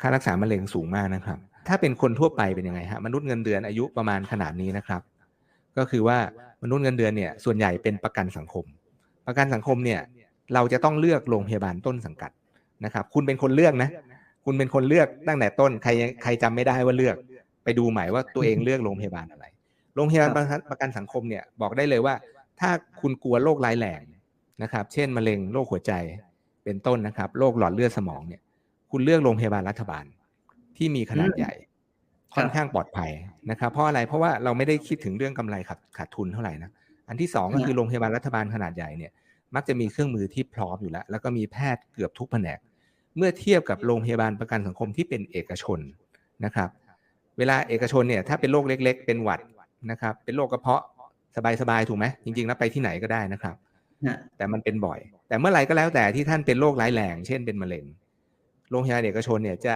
ค่ารักษามะเร็งสูงมากนะครับ ถ้าเป็นคนทั่วไปเป็นยังไงฮะมนุษย์เงินเดือนอายุประมาณขนาดนี้นะครับ ก็คือว่ามนุษย์เงินเดือนเนี่ยส่วนใหญ่เป็นประกันสังคม ประกันสังคมเนี่ยเราจะต้องเลือกโรงพยาบาลต้นสังกัดนะครับ คุณเป็นคนเลือกนะ คุณเป็นคนเลือกตั้งแต่ต้นใครใครจำไม่ได้ว่าเลือก ไปดูใหม่ว่าตัวเองเลือกโรงพยาบาลอะไร โรงพยาบาลประกันสังคมเนี่ยบอกได้เลยว่า ถ้าคุณกลัวโรคร้ายแรงนะครับ เช่นมะเร็งโรคหัวใจเป็นต้นนะครับโรคหลอดเลือดสมองเนี่ย คุณเลือกโรงพยาบาลรัฐบาลที่มีขนาดอืมใหญ่ค่อนข้างปลอดภัยนะครับเพราะอะไรเพราะว่าเราไม่ได้คิดถึงเรื่องกำไรขาดขาดทุนเท่าไหร่นะอันที่สองก็คือโรงพยาบาลรัฐบาลขนาดใหญ่เนี่ย มักจะมีเครื่องมือที่พร้อมอยู่แล้ว แล้วก็มีแพทย์เกือบทุกแผนก เมื่อเทียบกับโรงพยาบาลประกันสังคมที่เป็นเอกชนนะครับ เวลาเอกชนเนี่ยถ้าเป็นโรคเล็ก ๆ เป็นหวัดนะครับ เป็นโรคกระเพาะสบายๆถูกไหมจริงๆแล้วไปที่ไหนก็ได้นะครับฮะแต่มันเป็นบ่อย แต่เมื่อไหร่ก็แล้วแต่ที่ท่านเป็นโรคร้ายแรง เช่นเป็นมะเร็ง โรงพยาบาลเอกชนเนี่ยจะ